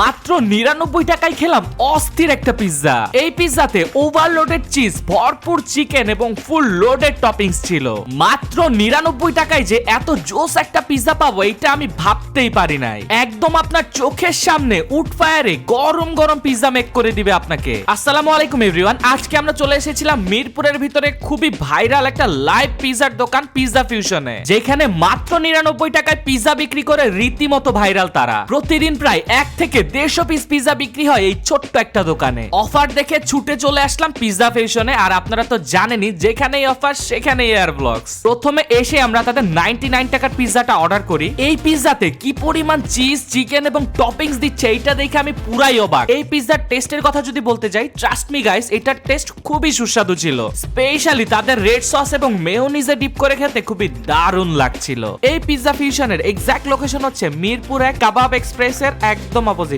মাত্র নিরানব্বই টাকায় খেলাম অস্থির একটা পিৎজা এই পিৎজাতে ওভারলোডেড চিজ ভরপুর চিকেন এবং ফুল লোডেড টপিংস ছিল। মাত্র নিরানব্বই টাকায় যে এত জোস একটা পিৎজা পাবো এটা আমি ভাবতেই পারি নাই। একদম আপনার চোখের সামনে উড ফায়ারে গরম গরম পিৎজা মেক করে দিবে আপনাকে। আসসালামু আলাইকুম এভরিওয়ান আজকে আমরা চলে এসেছিলাম মিরপুরের ভিতরে খুবই ভাইরাল একটা লাইভ পিৎজার দোকান পিৎজা ফিউশনে যেখানে মাত্র নিরানব্বই টাকায় পিৎজা বিক্রি করে রীতিমতো ভাইরাল তারা। প্রতিদিন প্রায় এক থেকে দেড়শো পিস পিৎজা বিক্রি হয় এই ছোট্ট একটা দোকানে। অফার দেখে ছুটে চলে আসলাম পিৎজা ফিউশনে আর আপনারা তো জানেনই, যেখানেই অফার সেখানেই এয়ার ব্লগস প্রথমে এসে আমরা তাদের নাইনটি নাইন টাকার পিৎজাটা অর্ডার করি। এই পিৎজাতে কি পরিমাণ চিজ চিকেন এবং টপিংস দিচ্ছে, এইটা দেখে আমি পুরাই অবাক। এই পিৎজার টেস্টের কথা যদি বলতে যাই ট্রাস্ট মি গাইস এটার টেস্ট খুবই সুস্বাদু ছিল। স্পেশালি তাদের রেড সস এবং মেয়োনিজে ডিপ করে খেতে খুবই দারুণ লাগছিল। এই পিৎজা ফিউশনের এক্সাক্ট লোকেশন হচ্ছে মিরপুর এক কাবাব এক্সপ্রেসের একদম অপোজিট